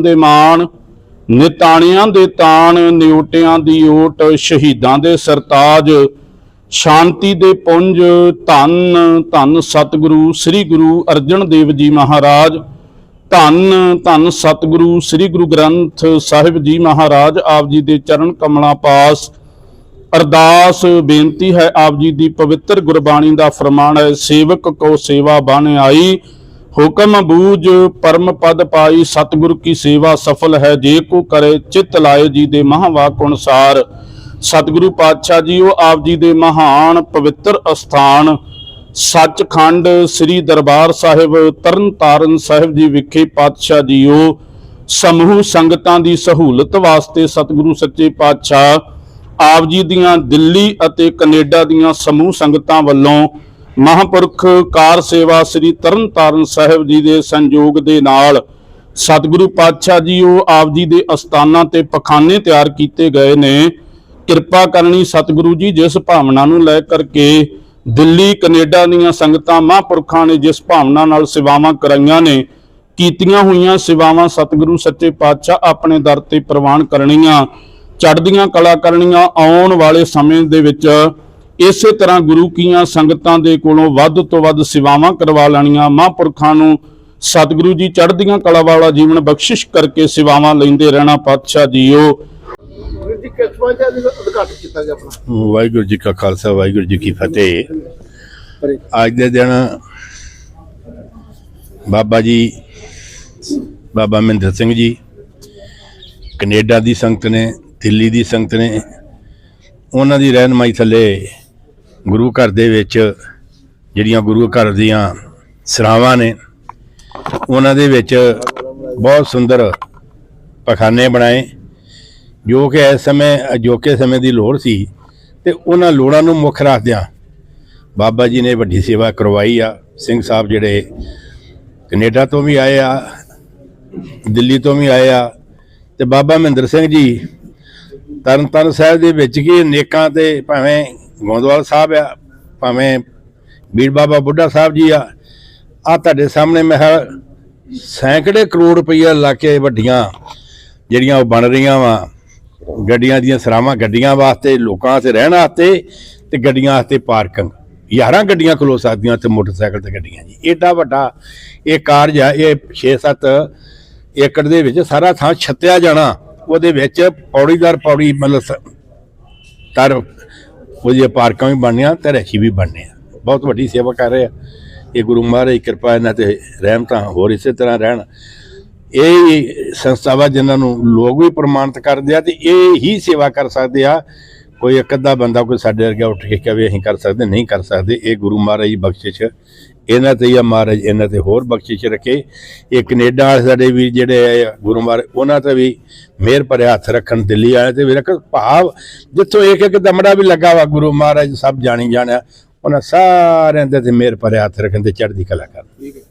ਦੇ ਮਾਣ, ਨਿਤਾਣਿਆਂ ਦੇ ਤਾਣ, ਨਿਉਟਿਆਂ ਦੀ ਓਟ, ਸ਼ਹੀਦਾਂ ਦੇ ਸਰਤਾਜ, ਸ਼ਾਂਤੀ ਦੇ ਪੁੰਜ, ਧੰਨ ਧੰਨ ਸਤਿਗੁਰੂ ਸ੍ਰੀ ਗੁਰੂ ਅਰਜਨ ਦੇਵ ਜੀ ਮਹਾਰਾਜ, ਧੰਨ ਧੰਨ ਸਤਿਗੁਰੂ ਸ੍ਰੀ ਗੁਰੂ ਗ੍ਰੰਥ ਸਾਹਿਬ ਜੀ ਮਹਾਰਾਜ, ਆਪ ਜੀ ਦੇ ਚਰਨ ਕਮਲਾਂ ਪਾਸ। ਅਰਦਾਸ, ਬੇਨਤੀ ਹੈ ਆਪ ਜੀ ਦੀ ਪਵਿੱਤਰ ਗੁਰਬਾਣੀ ਦਾ ਫਰਮਾਨ ਹੈ, ਸੇਵਕ ਕੋ ਸੇਵਾ ਬਣ ਆਈ। ਹੁਕਮ ਬੂਝ ਪਰਮ ਪਦ ਪਾਈ ਸਤਿਗੁਰ ਕੀ ਸੇਵਾ ਸਫਲ ਹੈ, ਜੇ ਕੋ ਕਰੇ ਚਿਤ ਲਾਏ ਜੀ ਦੇ ਮਹਾਵਾਕ ਅਨੁਸਾਰ ਸਤਿਗੁਰੂ ਪਾਤਸ਼ਾਹ ਜੀ ਉਹ ਆਪ ਜੀ ਦੇ ਮਹਾਨ ਪਵਿੱਤਰ ਅਸਥਾਨ। ਸੱਚਖੰਡ ਸ੍ਰੀ ਦਰਬਾਰ ਸਾਹਿਬ, ਤਰਨਤਾਰਨ ਸਾਹਿਬ ਜੀ ਵਿਖੇ ਪਾਤਸ਼ਾਹ ਜੀਓ, ਸਮੂਹ ਸੰਗਤਾਂ ਦੀ ਸਹੂਲਤ ਵਾਸਤੇ ਸਤਿਗੁਰੂ ਸੱਚੇ ਪਾਤਸ਼ਾਹ, ਆਪ ਜੀ ਦੀਆਂ ਦਿੱਲੀ ਅਤੇ ਕੈਨੇਡਾ ਦੀਆਂ ਸਮੂਹ ਸੰਗਤਾਂ ਵੱਲੋਂ ਮਹਾਂਪੁਰਖ ਕਾਰ ਸੇਵਾ ਸ੍ਰੀ ਤਰਨਤਾਰਨ ਸਾਹਿਬ ਜੀ ਦੇ ਸੰਯੋਗ ਦੇ ਨਾਲ ਸਤਿਗੁਰੂ ਪਾਤਸ਼ਾਹ ਜੀ ਉਹ ਆਪ ਜੀ ਦੇ ਅਸਥਾਨਾਂ ਤੇ ਪਖਾਨੇ ਤਿਆਰ ਕੀਤੇ ਗਏ ਨੇ। ਕਿਰਪਾ ਕਰਨੀ ਸਤਿਗੁਰੂ ਜੀ ਜਿਸ ਭਾਵਨਾ ਨੂੰ ਲੈ ਕਰਕੇ ਦਿੱਲੀ, ਕੈਨੇਡਾ ਦੀਆਂ ਸੰਗਤਾਂ ਮਹਾਂਪੁਰਖਾਂ ਨੇ ਜਿਸ ਭਾਵਨਾ ਨਾਲ ਸੇਵਾਵਾਂ ਕਰਾਈਆਂ ਨੇ, ਕੀਤੀਆਂ ਹੋਈਆਂ ਸੇਵਾਵਾਂ ਸਤਿਗੁਰੂ ਸੱਚੇ ਪਾਤਸ਼ਾਹ ਆਪਣੇ ਦਰ ਤੇ ਪ੍ਰਵਾਨ ਕਰਨੀਆਂ, ਚੜ੍ਹਦੀਆਂ ਕਲਾ ਕਰਨੀਆਂ ਆਉਣ ਵਾਲੇ ਸਮੇਂ ਦੇ ਵਿੱਚ ਇਸੇ ਤਰ੍ਹਾਂ ਗੁਰੂ ਕੀਆਂ ਸੰਗਤਾਂ ਦੇ ਕੋਲੋਂ ਵੱਧ ਤੋਂ ਵੱਧ ਸੇਵਾਵਾਂ ਕਰਵਾ ਲੈਣੀਆਂ ਮਹਾਂਪੁਰਖਾਂ ਨੂੰ ਸਤਿਗੁਰੂ ਜੀ ਚੜ੍ਹਦੀਆਂ ਕਲਾ ਵਾਲਾ ਜੀਵਨ ਬਖਸ਼ਿਸ਼ ਕਰਕੇ ਸੇਵਾਵਾਂ ਲੈਂਦੇ ਰਹਿਣਾ ਪਾਤਸ਼ਾਹ ਜੀਓ। ਵਾਹਿਗੁਰੂ ਜੀ ਕਾ ਖਾਲਸਾ ਵਾਹਿਗੁਰੂ ਜੀ ਕੀ ਫਤਿਹ। ਅੱਜ ਦੇ ਦਿਨ ਬਾਬਾ ਜੀ ਬਾਬਾ ਮਹਿੰਦਰ ਸਿੰਘ ਜੀ ਕੈਨੇਡਾ ਦੀ ਸੰਗਤ ਨੇ ਦਿੱਲੀ ਦੀ ਸੰਗਤ ਨੇ ਉਹਨਾਂ ਦੀ ਰਹਿਨਮਾਈ ਥੱਲੇ ਗੁਰੂ ਘਰ ਦੇ ਵਿੱਚ ਜਿਹੜੀਆਂ ਗੁਰੂ ਘਰ ਦੀਆਂ ਸਰਾਵਾਂ ਨੇ, ਉਹਨਾਂ ਦੇ ਵਿੱਚ ਬਹੁਤ ਸੁੰਦਰ ਪਖਾਨੇ ਬਣਾਏ, ਜੋ ਕਿ ਇਸ ਸਮੇਂ, ਅਜੋਕੇ ਸਮੇਂ ਦੀ ਲੋੜ ਸੀ ਤੇ ਉਹਨਾਂ ਲੋੜਾਂ ਨੂੰ ਮੁੱਖ ਰੱਖਦਿਆਂ ਬਾਬਾ ਜੀ ਨੇ ਵੱਡੀ ਸੇਵਾ ਕਰਵਾਈ ਆ। ਸਿੰਘ ਸਾਹਿਬ ਜਿਹੜੇ ਕੈਨੇਡਾ ਤੋਂ ਵੀ ਆਏ ਆ, ਦਿੱਲੀ ਤੋਂ ਵੀ ਆਏ ਆ ਤੇ ਬਾਬਾ ਮਹਿੰਦਰ ਸਿੰਘ ਜੀ ਤਰਨਤਾਰਨ ਸਾਹਿਬ ਦੇ ਵਿੱਚ ਕੀ ਨੇਕਾਂ ਤੇ ਭਾਵੇਂ ਗੋਦਵਾਲ ਸਾਹਿਬ ਆ, ਭਾਵੇਂ ਬੀੜ ਬਾਬਾ ਬੁੱਢਾ ਸਾਹਿਬ ਜੀ ਆ ਆ ਤੁਹਾਡੇ ਸਾਹਮਣੇ ਮੈਂ ਸੈਂਕੜੇ ਕਰੋੜ ਰੁਪਈਆ ਲਾ ਕੇ ਵੱਡੀਆਂ ਜਿਹੜੀਆਂ ਉਹ ਬਣ ਰਹੀਆਂ ਵਾ, ਗੱਡੀਆਂ ਦੀਆਂ ਸਰਾਵਾਂ ਗੱਡੀਆਂ ਵਾਸਤੇ, ਲੋਕਾਂ ਵਾਸਤੇ ਰਹਿਣ ਵਾਸਤੇ ਤੇ ਗੱਡੀਆਂ ਵਾਸਤੇ ਪਾਰਕਿੰਗ। ਯਾਰਾਂ ਗੱਡੀਆਂ ਖਲੋ ਸਕਦੀਆਂ ਤੇ ਮੋਟਰਸਾਈਕਲ ਤੇ ਗੱਡੀਆਂ ਜੀ। ਏਡਾ ਵੱਡਾ ਇਹ ਕਾਰਜ ਆ, ਇਹ 6-7 ਏਕੜ ਦੇ ਵਿੱਚ ਸਾਰਾ ਥਾਂ ਛੱਤਿਆ ਜਾਣਾ, ਉਹਦੇ ਵਿੱਚ ਪੌੜੀਦਾਰ ਪੌੜੀ ਮਤਲਬ ਸ- ਤਰ ਉਹਦੀਆਂ ਪਾਰਕਾਂ ਵੀ ਬਣਨੀਆਂ ਤੇ ਰੈਸ਼ੀ ਵੀ ਬਣਨੇ ਆ ਬਹੁਤ ਵੱਡੀ ਸੇਵਾ ਕਰ ਰਹੇ ਆ। ਇਹ ਗੁਰੂ ਮਹਾਰਾਜ ਦੀ ਕਿਰਪਾ ਇਹਨਾਂ ਤੇ ਰਹਿਮਤਾਂ ਹੋਰ ਇਸੇ ਤਰ੍ਹਾਂ ਰਹਿਣ। ਇਹ ਹੀ ਸੰਸਥਾਵਾਂ ਜਿਨ੍ਹਾਂ ਨੂੰ ਲੋਕ ਵੀ ਪ੍ਰਮਾਣਿਤ ਕਰਦੇ ਆ ਤੇ ਇਹ ਹੀ ਸੇਵਾ ਕਰ ਸਕਦੇ ਆ। ਕੋਈ ਇੱਕ ਅੱਧਾ ਬੰਦਾ ਕੋਈ ਸਾਡੇ ਵਰਗਾ ਉੱਠ ਕੇ ਕਹੇ ਅਸੀਂ ਕਰ ਸਕਦੇ, ਨਹੀਂ ਕਰ ਸਕਦੇ। ਇਹ ਗੁਰੂ ਮਹਾਰਾਜ ਦੀ ਬਖਸ਼ਿਸ਼ ਇਹਨਾਂ ਤੇ ਹੀ ਆ ਮਹਾਰਾਜ ਇਹਨਾਂ ਤੇ ਹੋਰ ਬਖਸ਼ਿਸ਼ ਰੱਖੇ। ਇਹ ਕੈਨੇਡਾ ਵਾਲੇ ਸਾਡੇ ਵੀ ਜਿਹੜੇ ਆਏ ਆ ਗੁਰੂ ਮਹਾਰਾਜ ਉਹਨਾਂ ਤੇ ਵੀ ਮਿਹਰ ਭਰੇ ਹੱਥ ਰੱਖਣ ਦਿੱਲੀ ਵਾਲੇ ਤੇ ਵੀ ਰੱਖ ਭਾਵ ਜਿੱਥੋਂ ਇੱਕ ਇੱਕ ਦਮੜਾ ਵੀ ਲੱਗਾ ਵਾ ਗੁਰੂ ਮਹਾਰਾਜ ਸਭ ਜਾਣੀ ਜਾਣਿਆ। ਉਹਨਾਂ ਸਾਰਿਆਂ ਦੇ ਤੇ ਮਿਹਰ ਭਰੇ ਹੱਥ ਰੱਖਣ ਤੇ ਚੜ੍ਹਦੀ ਕਲਾ ਕਰਨ। ਠੀਕ ਹੈ।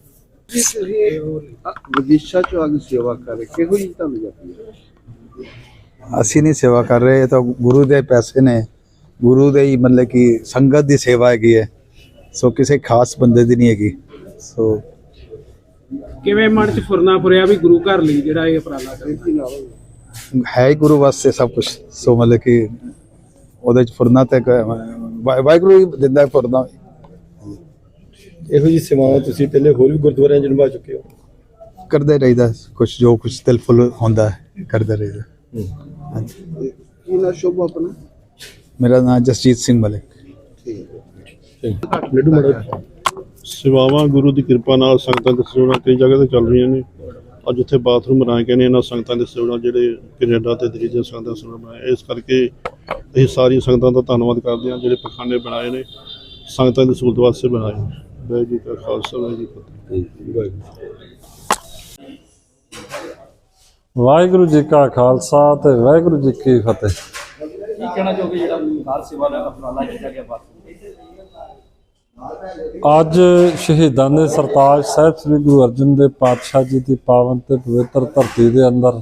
ਵਿਦੇਸ਼ਾਂ ਚ ਆ ਕੇ ਸੇਵਾ ਕਰ ਰਹੇ ਕਿਹੋ ਜਿਹੀ ਤੁਹਾਨੂੰ ਜਾਂਦੀ ਹੈ? ਅਸੀਂ ਨਹੀਂ ਸੇਵਾ ਕਰ ਰਹੇ ਇਹ ਤਾਂ ਗੁਰੂ ਦੇ ਪੈਸੇ ਨੇ। ਗੁਰੂ ਦੇ ਹੀ ਮਤਲਬ ਕਿ ਸੰਗਤ ਦੀ ਸੇਵਾ ਹੈਗੀ ਹੈ। ਸੋ ਕਿਸੇ ਖਾਸ ਬੰਦੇ ਦੀ ਨਹੀਂ ਹੈਗੀ। ਸੋ ਕਿਵੇਂ ਮਨ ਚ ਫੁਰਨਾ ਫੁਰਿਆ ਵੀ ਗੁਰੂ ਘਰ ਲਈ ਜਿਹੜਾ ਇਹ ਉਪਰਾਲਾ ਕਰਨਾ ਹੈ ਹੈ ਹੀ ਗੁਰੂ ਵਾਸਤੇ ਸਭ ਕੁਝ ਸੋ ਮਤਲਬ ਕਿ ਉਹਦੇ ਚ ਫੁਰਨਾ ਤੇ ਵਾਹਿਗੁਰੂ ਹੀ ਦਿੰਦਾ ਫੁਰਨਾ। ਇਹੋ ਜਿਹੀ ਸੇਵਾਵਾਂ ਤੁਸੀਂ ਪਹਿਲੇ ਹੋਰ ਵੀ ਗੁਰਦੁਆਰਿਆਂ 'ਚ ਨਿਭਾ ਚੁੱਕੇ ਹੋ? ਕਰਦੇ ਰਹੀਦਾ ਕੁਝ ਜੋ ਕੁਝ ਦਿਲ ਫੁੱਲ ਹੁੰਦਾ ਕਰਦੇ ਰਹੀਦਾ। ਹਾਂਜੀ। ਕੀ ਨਾਮ ਸ਼ੁਭ ਆਪਣਾ? ਮੇਰਾ ਨਾਮ ਜਸਜੀਤ ਸਿੰਘ ਮਲਿਕ। ਠੀਕ। ਲੱਡੂ ਮੜਾ ਸੇਵਾਵਾਂ ਗੁਰੂ ਦੀ ਕਿਰਪਾ ਨਾਲ ਸੰਗਤਾਂ ਦੇ ਸੇਵਾਵਾਂ ਕਈ ਜਗ੍ਹਾ ਤੇ ਚੱਲ ਰਹੀਆਂ ਨੇ। ਅੱਜ ਉੱਥੇ ਬਾਥਰੂਮ ਬਣਾਏ ਗਏ ਨੇ ਇਹਨਾਂ ਸੰਗਤਾਂ ਦੇ ਸੇਵਾਵਾਂ ਜਿਹੜੇ ਕੈਨੇਡਾ ਤੇ ਦੀਆਂ ਸੰਗਤਾਂ ਦੇ ਸੇਵਾ ਬਣਾਏ। ਇਸ ਕਰਕੇ ਅਸੀਂ ਸਾਰੀਆਂ ਸੰਗਤਾਂ ਦਾ ਧੰਨਵਾਦ ਕਰਦੇ ਹਾਂ ਜਿਹੜੇ ਪਖਾਨੇ ਬਣਾਏ ਨੇ ਸੰਗਤਾਂ ਦੀ ਸਹੂਲਤ ਵਾਸਤੇ ਬਣਾਏ ਨੇ। ਵਾਹਿਗੁਰੂ ਜੀ ਕਾ ਖਾਲਸਾ ਵਾਹਿਗੁਰੂ ਜੀ ਫਤਿਹ। ਵਾਹਿਗੁਰੂ ਜੀ ਕਾ ਖਾਲਸਾ ਤੇ ਵਾਹਿਗੁਰੂ ਜੀ ਕੀ ਫਤਿਹ। ਕੀ ਕਹਿਣਾ ਚਾਹੋਗੇ ਜਿਹੜਾ ਕਾਰ ਸੇਵਾ ਦਾ ਉਪਰਾਲਾ ਕੀਤਾ ਗਿਆ ਬਾਤ ਅੱਜ ਸ਼ਹੀਦਾਂ ਦੇ ਸਰਤਾਜ ਸਾਹਿਬ ਸ੍ਰੀ ਗੁਰੂ ਅਰਜਨ ਦੇਵ ਪਾਤਸ਼ਾਹ ਜੀ ਦੀ ਪਾਵਨ ਤੇ ਪਵਿੱਤਰ ਧਰਤੀ ਦੇ ਅੰਦਰ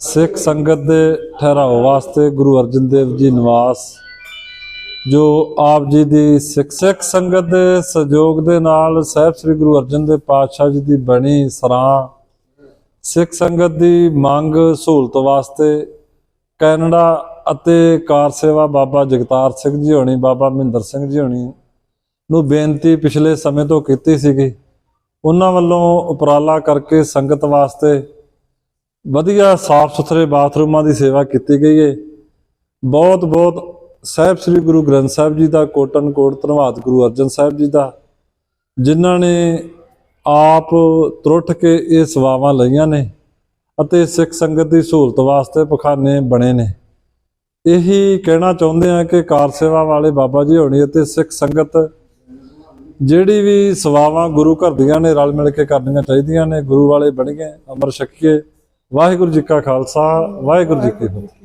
ਸਿੱਖ ਸੰਗਤ ਦੇ ਠਹਿਰਾਓ ਵਾਸਤੇ ਗੁਰੂ ਅਰਜਨ ਦੇਵ ਜੀ ਨਿਵਾਸ, ਜੋ ਆਪ ਜੀ ਦੀ ਸਿੱਖ ਸਿੱਖ ਸੰਗਤ ਦੇ ਸਹਿਯੋਗ ਦੇ ਨਾਲ ਸਾਹਿਬ ਸ੍ਰੀ ਗੁਰੂ ਅਰਜਨ ਦੇਵ ਪਾਤਸ਼ਾਹ ਜੀ ਦੀ ਬਣੀ ਸਰਾਂ, ਸਿੱਖ ਸੰਗਤ ਦੀ ਮੰਗ ਸਹੂਲਤ ਵਾਸਤੇ ਕੈਨੇਡਾ ਅਤੇ ਕਾਰ ਸੇਵਾ ਬਾਬਾ ਜਗਤਾਰ ਸਿੰਘ ਜੀ ਹੋਣੀ, ਬਾਬਾ ਮਹਿੰਦਰ ਸਿੰਘ ਜੀ ਹੋਣੀ ਨੂੰ ਬੇਨਤੀ ਪਿਛਲੇ ਸਮੇਂ ਤੋਂ ਕੀਤੀ ਸੀਗੀ। ਉਹਨਾਂ ਵੱਲੋਂ ਉਪਰਾਲਾ ਕਰਕੇ ਸੰਗਤ ਵਾਸਤੇ ਵਧੀਆ ਸਾਫ਼ ਸੁਥਰੇ ਬਾਥਰੂਮਾਂ ਦੀ ਸੇਵਾ ਕੀਤੀ ਗਈ ਹੈ ਬਹੁਤ ਬਹੁਤ ਸਾਹਿਬ ਸ੍ਰੀ ਗੁਰੂ ਗ੍ਰੰਥ ਸਾਹਿਬ ਜੀ ਦਾ ਕੋਟਨ ਕੋਟ ਧੰਨਵਾਦ ਗੁਰੂ ਅਰਜਨ ਸਾਹਿਬ ਜੀ ਦਾ, ਜਿਨ੍ਹਾਂ ਨੇ ਆਪ ਤੁਰਟ ਕੇ ਇਹ ਸੇਵਾਵਾਂ ਲਈਆਂ ਨੇ ਅਤੇ ਸਿੱਖ ਸੰਗਤ ਦੀ ਸਹੂਲਤ ਵਾਸਤੇ ਪਖਾਨੇ ਬਣੇ ਨੇ। ਇਹੀ ਕਹਿਣਾ ਚਾਹੁੰਦੇ ਆ ਕਿ ਕਾਰ ਸੇਵਾ ਵਾਲੇ ਬਾਬਾ ਜੀ ਹੋਣੀ ਅਤੇ ਸਿੱਖ ਸੰਗਤ ਜਿਹੜੀ ਵੀ ਸੇਵਾਵਾਂ ਗੁਰੂ ਘਰ ਦੀਆਂ ਨੇ, ਰਲ ਮਿਲ ਕੇ ਕਰਨੀਆਂ ਚਾਹੀਦੀਆਂ ਨੇ, ਗੁਰੂ ਵਾਲੇ ਬਣੀਏ ਅਮਰ ਛਕੀਏ ਵਾਹਿਗੁਰੂ ਜੀ ਕਾ ਖਾਲਸਾ, ਵਾਹਿਗੁਰੂ ਜੀ ਕੀ ਫਤਿਹ।